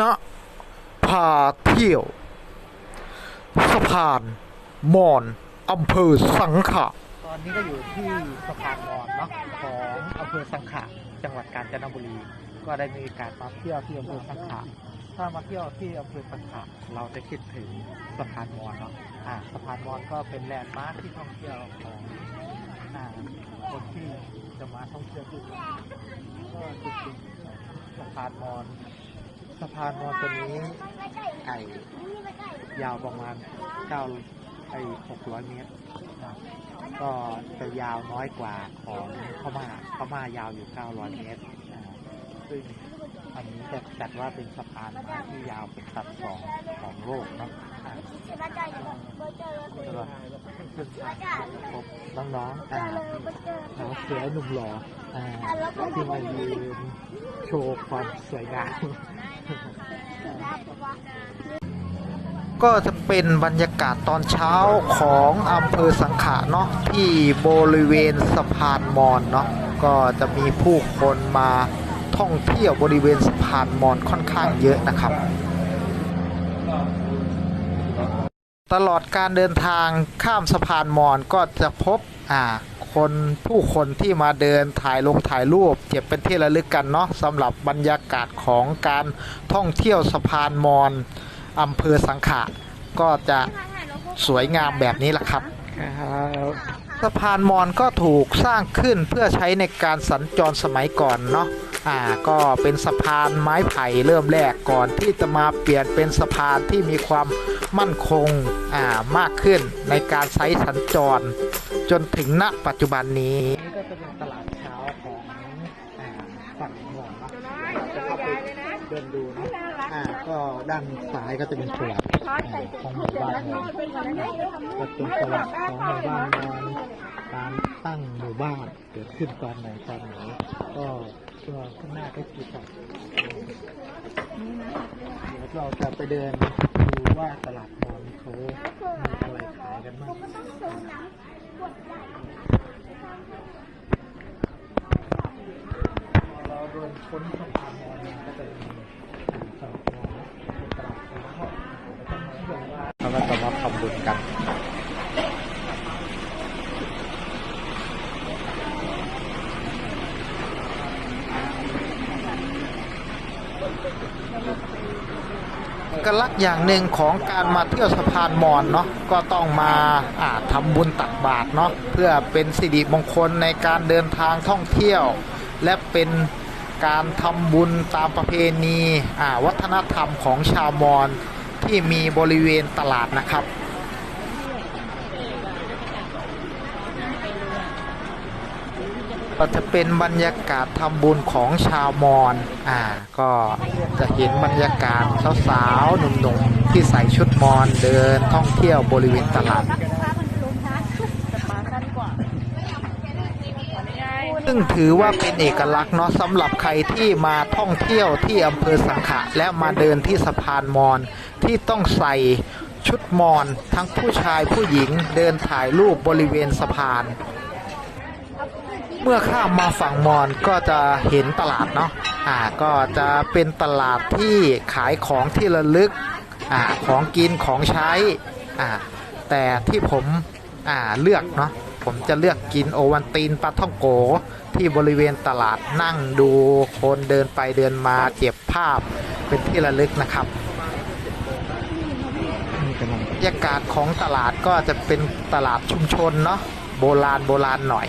ณพาเที่ยว สะพานมอนอำเภอสังขะ ตอนนี้ก็อยู่ที่สะพานมอญเนาะของอำเภอสังขะจังหวัดกาญจนบุรี ก็ได้มีการมาเที่ยวที่อำเภอสังขะถ้ามาเที่ยวที่อำเภอสังขะเราจะคิดถึงสะพานมอญเนาะอ่าสะพานมอญก็เป็นแลนด์มาร์คที่ท่องเที่ยวของอ่าคนที่จะมาท่องเที่ยวที่นี่ก็จริงๆสะพานมอญ สะพานมอนตัวนี้ไก่ยาวประมาณเก้าไอ้หกร้อยเมตรนะก็จะยาวน้อยกว่าของพม่าพม่ายาวอยู่เก้าร้อยเมตรซึ่งอันนี้จะจัดว่าเป็นสะพานไม้ที่ยาวเป็นตัดสองของโลกนะ นมาพบน้องๆอ่าน้องเสือหนุ่มหล่ออ่าที่มายืนโชว์ความสวยงาม ก็จะเป็นบรรยากาศตอนเช้าของอำเภอสังขะเนาะที่บริเวณสะพานมอนเนาะก็จะมีผู้คนมาท่องเที่ยวบริเวณสะพานมอนค่อนข้างเยอะนะครับ ตลอดการเดินทางข้ามสะพานมอนก็จะพบอ่าคนผู้คนที่มาเดินถ่ายลงถ่ายรูปเก็บเป็นที่ระลึกกันเนาะสำหรับบรรยากาศของการท่องเที่ยวสะพานมอนอำเภอสังขะก็จะสวยงามแบบนี้แหละครับ สะพานมอนก็ถูกสร้างขึ้นเพื่อใช้ในการสัญจรสมัยก่อนเนาะอ่าก็เป็นสะพานไม้ไผ่เริ่มแรกก่อนที่จะมาเปลี่ยนเป็นสะพานที่มีความ มั่นคงามากขึ้นในการใช้สัญจร จนถึงณปัจจุบันนี้นี่ก็จะเป็นตลาดเช้าของฝั่งหมอนะจะเข้าไปเดินดูนะอ่าก็ด้านซ้ายก็จะเป็นตลาดของหมู่บ้านก็เป็นตลาดของหมู่บ้านมอนการตั้งหมู่บ้านเกิดขึ้นตอนไหนตอนไหนก็ก็ข้างหน้าก็คือตลาดเดี๋ยวเราจะไปเดิน ดูว่าตลาดมอนเขามีอะไรขายกันบ้างเราเดินค้นสะพานมอญมาก็จะมีตลาดมอญเป็นตลาดของเขาแล้วก็มาทำบุญกัน กลักษณ์อย่างหนึ่งของการมาเที่ยวสะพานมอนเนาะก็ต้องมาอาทำบุญตักบาตรเนาะเพื่อเป็นสิริมงคลในการเดินทางท่องเที่ยว และเป็นการทำบุญตามประเพณีวัฒนธรรมของชาวมอญที่มีบริเวณตลาดนะครับ ก็จะเป็นบรรยากาศทำบุญของชาวมอญอ่าก็จะเห็นบรรยากาศสาวๆหนุ่มๆที่ใส่ชุดมอญเดินท่องเที่ยวบริเวณตลาดซึ่งถือว่าเป็นเอกลักษณ์เนาะสำหรับใครที่มาท่องเที่ยวที่อำเภอสังขะและมาเดินที่สะพานมอญที่ต้องใส่ชุดมอญทั้งผู้ชายผู้หญิงเดินถ่ายรูปบริเวณสะพาน เมื่อข้ามมาฝั่งมอญก็จะเห็นตลาดเนาะอ่าก็จะเป็นตลาดที่ขายของที่ระลึกอ่าของกินของใช้อ่าแต่ที่ผมอ่าเลือกเนาะผมจะเลือกกินโอวันตีนปลาท่องโกที่บริเวณตลาดนั่งดูคนเดินไปเดินมาเก็บภาพเป็นที่ระลึกนะครับบรรยากาศของตลาดก็จะเป็นตลาดชุมชนเนาะโบราณโบราณหน่อย